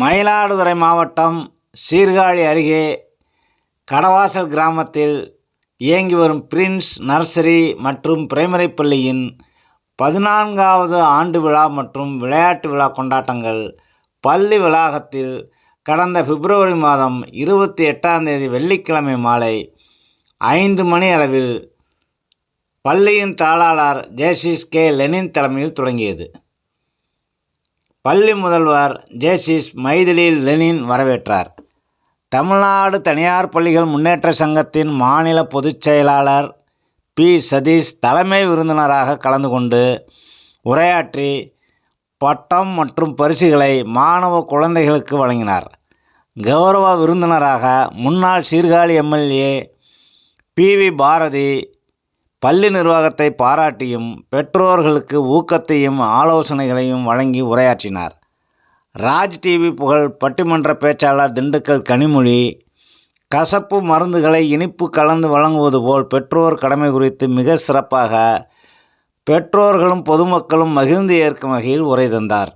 மயிலாடுதுறை மாவட்டம் சீர்காழி அருகே கடவாசல் கிராமத்தில் இயங்கி வரும் பிரின்ஸ் நர்சரி மற்றும் பிரைமரி பள்ளியின் பதினான்காவது ஆண்டு விழா மற்றும் விளையாட்டு விழா கொண்டாட்டங்கள் பள்ளி வளாகத்தில் கடந்த பிப்ரவரி மாதம் இருபத்தி எட்டாம் தேதி வெள்ளிக்கிழமை மாலை ஐந்து மணி அளவில் பள்ளியின் தாளாளர் ஜேசிஸ் கே லெனின் தலைமையில் தொடங்கியது. பள்ளி முதல்வர் ஜேசிஸ் மைதிலி லெனின் வரவேற்றார். தமிழ்நாடு தனியார் பள்ளிகள் முன்னேற்ற சங்கத்தின் மாநில பொதுச் செயலாளர் பி. சதீஷ் தலைமை விருந்தினராக கலந்து கொண்டு உரையாற்றி பட்டம் மற்றும் பரிசுகளை மாணவ குழந்தைகளுக்கு வழங்கினார். கௌரவ விருந்தினராக முன்னாள் Sirkazhi MLA P. V. Bharathi பள்ளி நிர்வாகத்தை பாராட்டியும் பெற்றோர்களுக்கு ஊக்கத்தையும் ஆலோசனைகளையும் வழங்கி உரையாற்றினார். ராஜ் டிவி புகழ் பட்டிமன்ற பேச்சாளர் திண்டுக்கல் கனிமொழி கசப்பு மருந்துகளை இனிப்பு கலந்து வழங்குவது போல் பெற்றோர் கடமை குறித்து மிக சிறப்பாக பெற்றோர்களும் பொதுமக்களும் மகிழ்ந்து ஏற்கும் வகையில் உரை தந்தார்.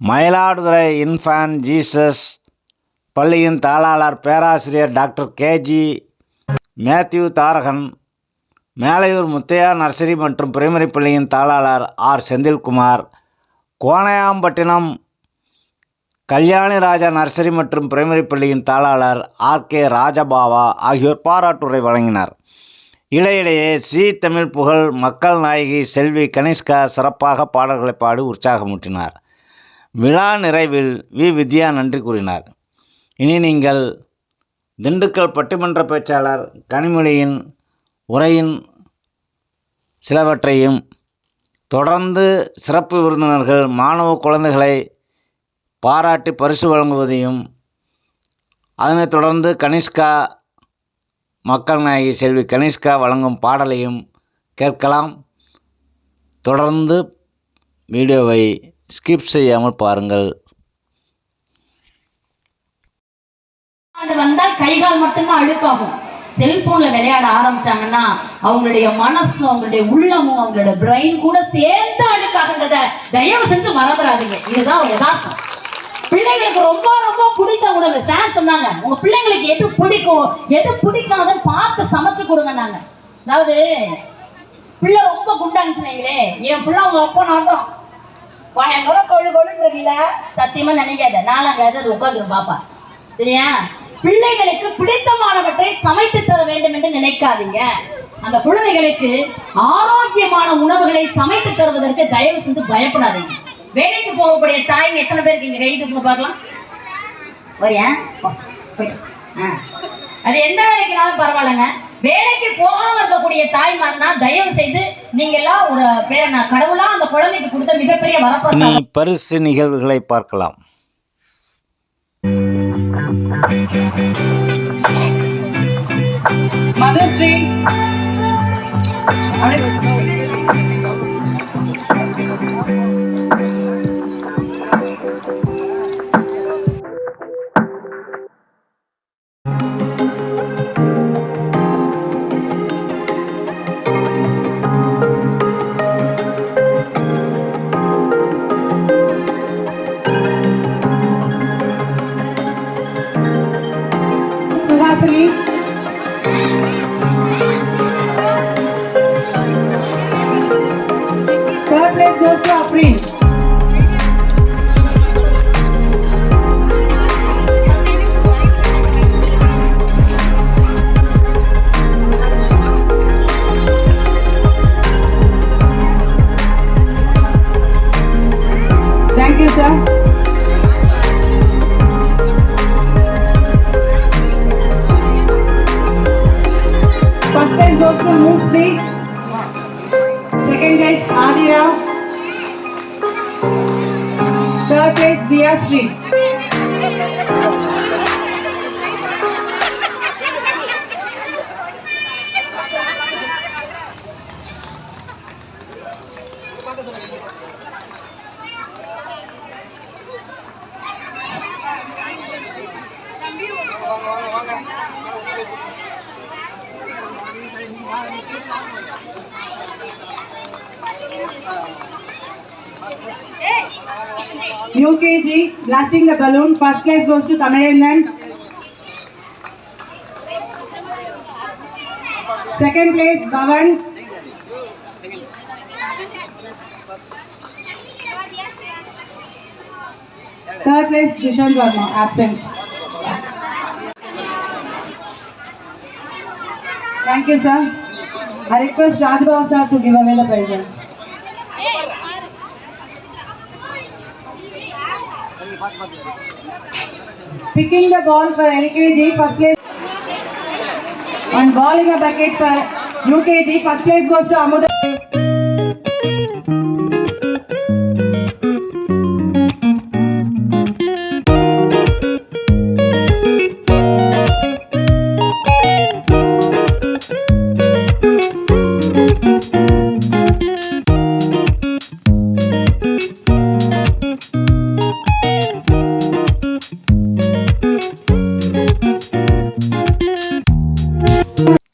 மயிலாடுதுறை இன்ஃபான் ஜீசஸ் பள்ளியின் தாளாளர் பேராசிரியர் doctor KG Mathew Tharakan Melaiyur Muthaiya nursery மற்றும் பிரைமரி பள்ளியின் தாளாளர் ஆர். செந்தில்குமார் கோணையாம்பட்டினம் கல்யாணி ராஜா நர்சரி மற்றும் பிரைமரி பள்ளியின் தாளாளர் ஆர். கே. ராஜபாவா ஆகியோர் பாராட்டுரை வழங்கினார். இடையிடையே ஸ்ரீ தமிழ் புகழ் மக்கள் நாயகி செல்வி கனிஷ்கா சிறப்பாக பாடல்களை பாடி உற்சாகமூட்டினார். விழா நிறைவில் வி. வித்யா நன்றி கூறினார். இனி நீங்கள் திண்டுக்கல் பட்டிமன்ற பேச்சாளர் கனிமொழியின் உரையின் சிலவற்றையும் தொடர்ந்து சிறப்பு விருந்தினர்கள் மாணவ குழந்தைகளை பாராட்டி பரிசு வழங்குவதையும் அதனைத் தொடர்ந்து கனிஷ்கா மக்கள் நாயகி செல்வி கனிஷ்கா வழங்கும் பாடலையும் கேட்கலாம். தொடர்ந்து வீடியோவை ஸ்கிப் செய்யாமல் பாருங்கள். வந்தால் கைகால் மட்டும்தான் அழுக்காகும். செல்போன்ல விளையாட ஆரம்பிச்சாங்கன்னா அவங்களுடைய மனசும் அவங்களுடைய உள்ளமும் அவங்களோட பிரெயின் கூட சேர்ந்து அழுக்காகின்றத தயவு செஞ்சு மறந்துடாதீங்க இதுதான் யதார்த்தம். பிள்ளைங்களுக்கு ரொம்ப ரொம்ப பிடித்த உணவு. சார் சொன்னாங்க உங்க பிள்ளைங்களுக்கு எது பிடிக்கும் எது பிடிக்காதுன்னு பார்த்து சமைச்சு கொடுங்க நாங்க அதாவது பிள்ளை ரொம்ப குண்டான்னுச்சுனீங்களே என் பிள்ளை அவங்க அப்பா நாட்டம். பயங்கர கொழு கொழுன்னு இருக்குல்ல? சத்தியமா நினைக்காத. நாலாம் கிளாஸ் அது உட்காந்துரும் பாப்பா. சரியா? பிள்ளைகளுக்கு பிடித்தமானவற்றை சமைத்து தர வேண்டும் என்று நினைக்காதீங்க. அந்த குழந்தைகளுக்கு ஆரோக்கியமான உணவுகளை சமைத்து தருவதற்கு தயவு செஞ்சு பயப்படாதீங்க. வேலைக்கு போகக்கூடிய தாய்ங்க எத்தனை பேருக்கு இங்க கை தூக்குங்க பார்க்கலாம்? வரியா அது எந்த வேலைக்குனாலும் பரவாயில்லைங்க. வேலைக்கு போகாம இருக்கக்கூடிய தாய்மார்னா தயவு செய்து நீங்க எல்லாம் ஒரு பேர கடவுளா அந்த குழந்தைக்கு கொடுத்த மிகப்பெரிய இனி வரப்பிரசாதம் பரிசு நிகழ்வுகளை பார்க்கலாம். マダシあれ？Thank you, sir. First prize goes to Moosri. Second prize Adira. জিয়াশ্রী UKG, blasting the balloon. First place goes to Tamilendan. Second place, Bhavan. Third place, Dishan Verma, absent. Thank you, sir. I request Rajbhav sir to give away the prizes. Picking the ball for LKG, first place. And balling a bucket for UKG, first place goes to Amuda.